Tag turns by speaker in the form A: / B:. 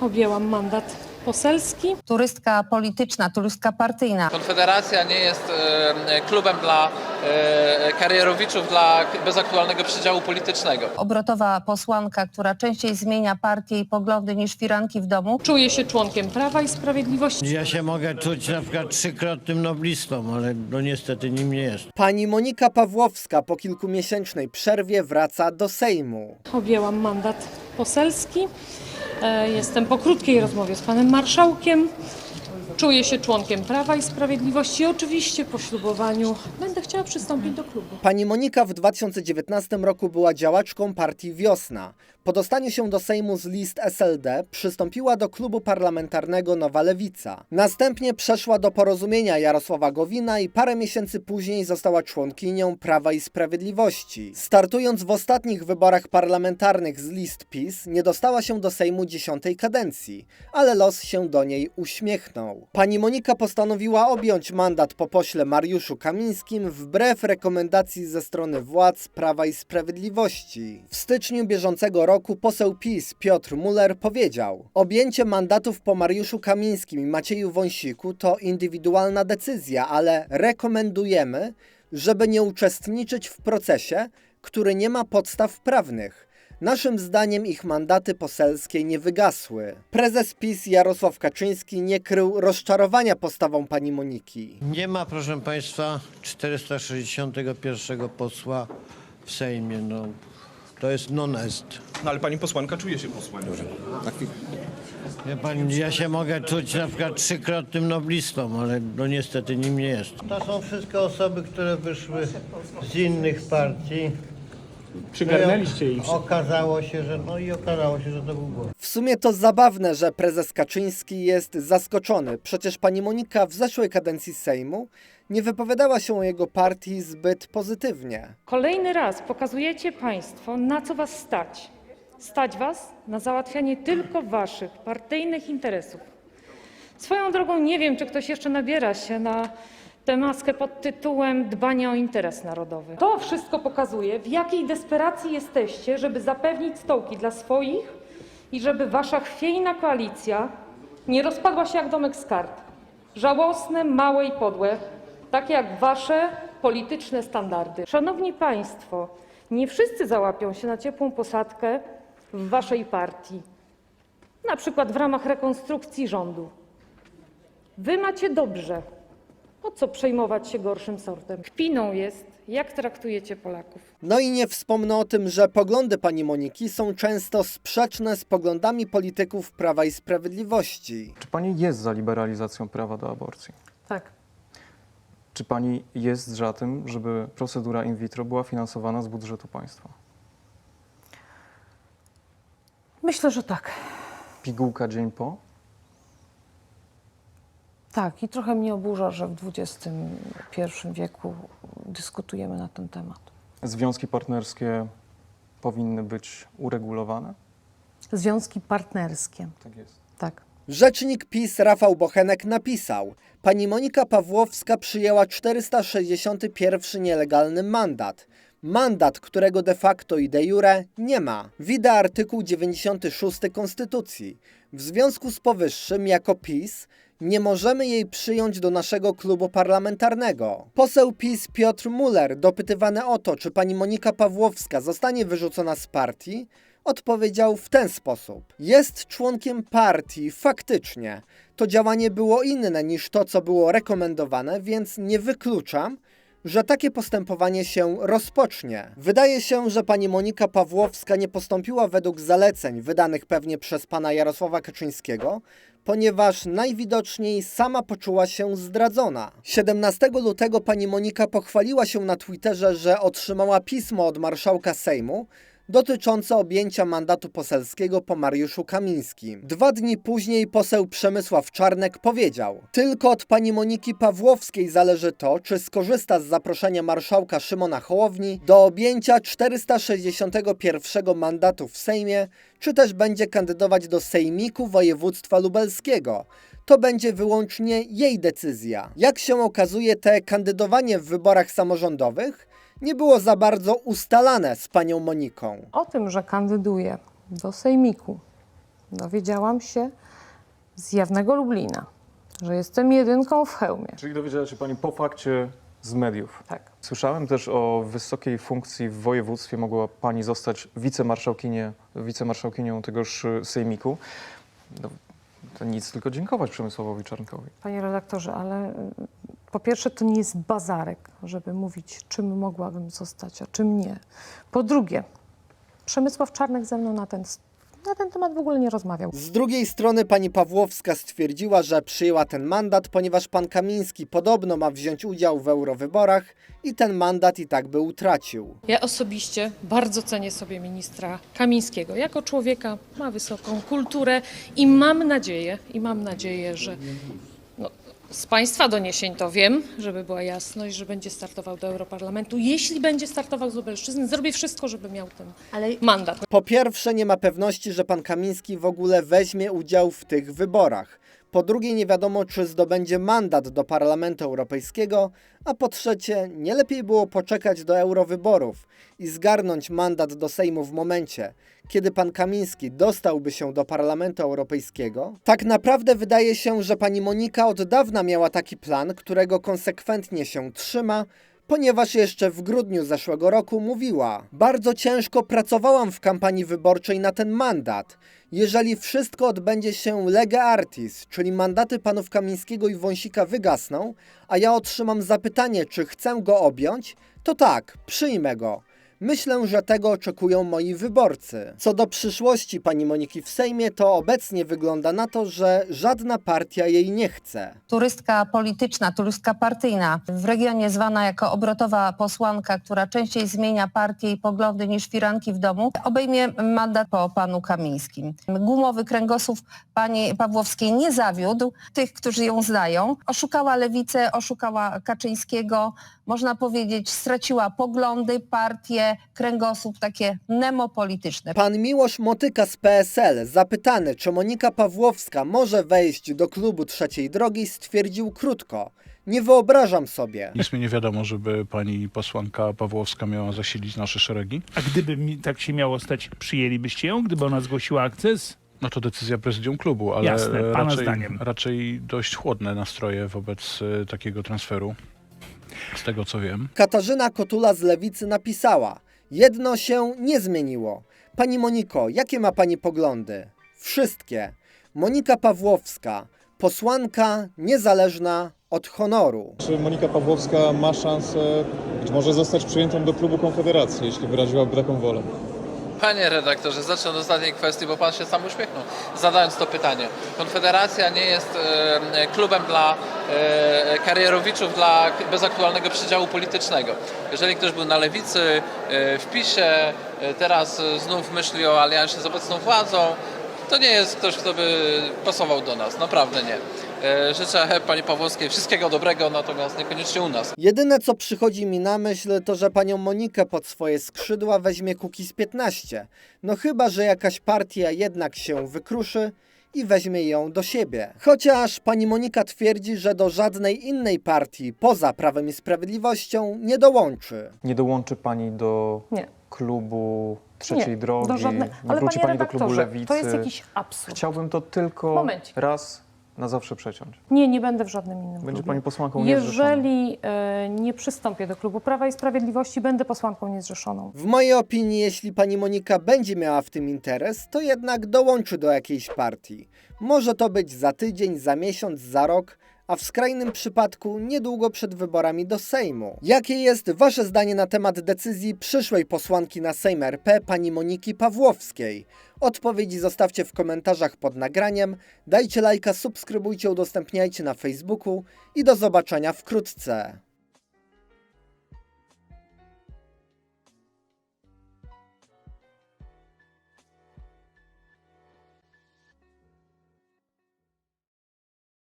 A: Objęłam mandat poselski.
B: Turystka polityczna, turystka partyjna.
C: Konfederacja nie jest e, klubem dla e, karierowiczów, dla bez aktualnego przydziału politycznego.
B: Obrotowa posłanka, która częściej zmienia partię i poglądy niż firanki w domu.
A: Czuję się członkiem Prawa i Sprawiedliwości.
D: Ja się mogę czuć na przykład trzykrotnym noblistą, ale no niestety nim nie jest.
E: Pani Monika Pawłowska po kilkumiesięcznej przerwie wraca do Sejmu.
A: Objęłam mandat poselski. E, Jestem po krótkiej rozmowie z panem marszałkiem. Czuję się członkiem Prawa i Sprawiedliwości oczywiście po ślubowaniu będę chciała przystąpić do klubu.
E: Pani Monika w 2019 roku była działaczką partii Wiosna. Po dostaniu się do Sejmu z list SLD przystąpiła do klubu parlamentarnego Nowa Lewica. Następnie przeszła do porozumienia Jarosława Gowina i parę miesięcy później została członkinią Prawa i Sprawiedliwości. Startując w ostatnich wyborach parlamentarnych z list PiS, nie dostała się do Sejmu dziesiątej kadencji, ale los się do niej uśmiechnął. Pani Monika postanowiła objąć mandat po pośle Mariuszu Kamińskim wbrew rekomendacji ze strony władz Prawa i Sprawiedliwości. W styczniu bieżącego roku poseł PiS Piotr Muller powiedział: Objęcie mandatów po Mariuszu Kamińskim i Macieju Wąsiku to indywidualna decyzja, ale rekomendujemy, żeby nie uczestniczyć w procesie, który nie ma podstaw prawnych. Naszym zdaniem ich mandaty poselskie nie wygasły. Prezes PiS Jarosław Kaczyński nie krył rozczarowania postawą pani Moniki.
D: Nie ma, proszę Państwa, 461 posła w Sejmie. No, to jest non-est.
F: No ale pani posłanka czuje się posłem.
D: Wie Pani, ja się mogę czuć na przykład trzykrotnym noblistą, ale no niestety nim nie jest. To są wszystkie osoby, które wyszły z innych partii.
F: Przygarnęliście ich.
D: Okazało się, że no i okazało się, że to był błąd.
E: W sumie to zabawne, że prezes Kaczyński jest zaskoczony. Przecież pani Monika w zeszłej kadencji Sejmu nie wypowiadała się o jego partii zbyt pozytywnie.
A: Kolejny raz pokazujecie Państwo, na co Was stać. Stać Was na załatwianie tylko Waszych partyjnych interesów. Swoją drogą nie wiem, czy ktoś jeszcze nabiera się na tę maskę pod tytułem dbanie o interes narodowy. To wszystko pokazuje, w jakiej desperacji jesteście, żeby zapewnić stołki dla swoich i żeby Wasza chwiejna koalicja nie rozpadła się jak domek z kart. Żałosne, małe i podłe, takie jak Wasze polityczne standardy. Szanowni Państwo, nie wszyscy załapią się na ciepłą posadkę w Waszej partii, na przykład w ramach rekonstrukcji rządu. Wy macie dobrze. Po co przejmować się gorszym sortem? Kpiną jest, jak traktujecie Polaków.
E: No i nie wspomnę o tym, że poglądy pani Moniki są często sprzeczne z poglądami polityków Prawa i Sprawiedliwości.
G: Czy pani jest za liberalizacją prawa do aborcji?
A: Tak.
G: Czy pani jest za tym, żeby procedura in vitro była finansowana z budżetu państwa?
H: Myślę, że tak.
G: Pigułka dzień po?
H: Tak, i trochę mnie oburza, że w XXI wieku dyskutujemy na ten temat.
G: Związki partnerskie powinny być uregulowane?
H: Związki partnerskie,
G: Tak jest.
H: tak.
E: Rzecznik PiS Rafał Bochenek napisał: Pani Monika Pawłowska przyjęła 461 nielegalny mandat. Mandat, którego de facto i de jure nie ma. Widzę artykuł 96 Konstytucji. W związku z powyższym, jako PiS, nie możemy jej przyjąć do naszego klubu parlamentarnego. Poseł PiS Piotr Muller, dopytywany o to, czy pani Monika Pawłowska zostanie wyrzucona z partii, odpowiedział w ten sposób. Jest członkiem partii, faktycznie. To działanie było inne niż to, co było rekomendowane, więc nie wykluczam, że takie postępowanie się rozpocznie. Wydaje się, że pani Monika Pawłowska nie postąpiła według zaleceń wydanych pewnie przez pana Jarosława Kaczyńskiego, ponieważ najwidoczniej sama poczuła się zdradzona. 17 lutego pani Monika pochwaliła się na Twitterze, że otrzymała pismo od marszałka Sejmu, dotyczące objęcia mandatu poselskiego po Mariuszu Kamińskim. Dwa dni później poseł Przemysław Czarnek powiedział: Tylko od pani Moniki Pawłowskiej zależy to, czy skorzysta z zaproszenia marszałka Szymona Hołowni do objęcia 461 mandatu w Sejmie, czy też będzie kandydować do Sejmiku Województwa Lubelskiego. To będzie wyłącznie jej decyzja. Jak się okazuje, te kandydowanie w wyborach samorządowych nie było za bardzo ustalane z panią Moniką.
H: O tym, że kandyduję do Sejmiku dowiedziałam się z jawnego Lublina, że jestem jedynką w hełmie.
G: Czyli dowiedziała się pani po fakcie z mediów.
H: Tak.
G: Słyszałem też o wysokiej funkcji w województwie. Mogła pani zostać wicemarszałkinie, wicemarszałkinią tegoż y, sejmiku. No, to nic, tylko dziękować Przemysławowi Czarnkowi.
H: Panie redaktorze, ale y, po pierwsze to nie jest bazarek, żeby mówić, czym mogłabym zostać, a czym nie. Po drugie, Przemysław Czarnek ze mną na ten, na ten temat w ogóle nie rozmawiał.
E: Z drugiej strony pani Pawłowska stwierdziła, że przyjęła ten mandat, ponieważ pan Kamiński podobno ma wziąć udział w eurowyborach i ten mandat i tak by utracił.
A: Ja osobiście bardzo cenię sobie ministra Kamińskiego. Jako człowieka ma wysoką kulturę i mam nadzieję, i mam nadzieję, że z Państwa doniesień to wiem, żeby była jasność, że będzie startował do Europarlamentu. Jeśli będzie startował z Lubelszczyzny, zrobię wszystko, żeby miał ten mandat.
E: Po pierwsze, nie ma pewności, że pan Kamiński w ogóle weźmie udział w tych wyborach. Po drugie, nie wiadomo, czy zdobędzie mandat do Parlamentu Europejskiego. A po trzecie, nie lepiej było poczekać do eurowyborów i zgarnąć mandat do Sejmu w momencie, kiedy pan Kamiński dostałby się do Parlamentu Europejskiego? Tak naprawdę wydaje się, że pani Monika od dawna miała taki plan, którego konsekwentnie się trzyma, ponieważ jeszcze w grudniu zeszłego roku mówiła: Bardzo ciężko pracowałam w kampanii wyborczej na ten mandat. Jeżeli wszystko odbędzie się lega artis, czyli mandaty panów Kamińskiego i Wąsika wygasną, a ja otrzymam zapytanie, czy chcę go objąć, to tak, przyjmę go. Myślę, że tego oczekują moi wyborcy. Co do przyszłości pani Moniki w Sejmie, to obecnie wygląda na to, że żadna partia jej nie chce.
B: Turystka polityczna, turystka partyjna, w regionie zwana jako obrotowa posłanka, która częściej zmienia partię i poglądy niż firanki w domu, obejmie mandat po panu Kamińskim. Gumowy kręgosłup pani Pawłowskiej nie zawiódł tych, którzy ją znają. Oszukała lewicę, oszukała Kaczyńskiego, można powiedzieć, straciła poglądy, kręgosłup takie nemopolityczne.
E: Pan Miłosz Motyka z PSL, zapytany, czy Monika Pawłowska może wejść do klubu trzeciej drogi, stwierdził krótko: Nie wyobrażam sobie.
I: Nic mi nie wiadomo, żeby pani posłanka Pawłowska miała zasilić nasze szeregi.
J: A gdyby mi tak się miało stać, przyjęlibyście ją, gdyby ona zgłosiła akces?
I: No to decyzja prezydium klubu, ale
J: Jasne, pana
I: raczej,
J: zdaniem.
I: raczej dość chłodne nastroje wobec e, takiego transferu, z tego co wiem.
E: Katarzyna Kotula z Lewicy napisała: Jedno się nie zmieniło. Pani Moniko, jakie ma pani poglądy? Wszystkie. Monika Pawłowska, posłanka niezależna od honoru.
G: Czy Monika Pawłowska ma szansę być może zostać przyjętą do klubu Konfederacji, jeśli wyraziłaby taką wolę?
C: Panie redaktorze, zacznę od ostatniej kwestii, bo pan się sam uśmiechnął, zadając to pytanie. Konfederacja nie jest e, klubem dla e, karierowiczów, dla bez aktualnego przydziału politycznego. Jeżeli ktoś był na lewicy, e, w PiSie, e, teraz znów myśli o aliansie z obecną władzą, to nie jest ktoś, kto by pasował do nas, naprawdę nie. E, życzę pani Pawłowskiej wszystkiego dobrego, natomiast niekoniecznie u nas.
E: Jedyne co przychodzi mi na myśl to, że panią Monikę pod swoje skrzydła weźmie Kukiz 15. No chyba, że jakaś partia jednak się wykruszy i weźmie ją do siebie. Chociaż pani Monika twierdzi, że do żadnej innej partii poza Prawem i Sprawiedliwością nie dołączy.
G: Nie dołączy pani do
H: Nie.
G: klubu trzeciej
H: nie,
G: drogi,
H: do żadne...
G: nie
H: Ale
G: wróci
H: panie
G: pani do klubu
H: redaktorze,
G: lewicy.
H: to jest jakiś absurd.
G: Chciałbym to tylko
H: Momencik.
G: raz na zawsze przeciąć.
H: Nie, nie będę w żadnym innym
G: Będzie
H: klubie.
G: pani posłanką niezrzeszoną.
H: Jeżeli e, nie przystąpię do klubu Prawa i Sprawiedliwości, będę posłanką niezrzeszoną.
E: W mojej opinii, jeśli pani Monika będzie miała w tym interes, to jednak dołączy do jakiejś partii. Może to być za tydzień, za miesiąc, za rok, a w skrajnym przypadku niedługo przed wyborami do Sejmu. Jakie jest wasze zdanie na temat decyzji przyszłej posłanki na Sejm RP pani Moniki Pawłowskiej? Odpowiedzi zostawcie w komentarzach pod nagraniem, dajcie lajka, subskrybujcie, udostępniajcie na Facebooku i do zobaczenia wkrótce.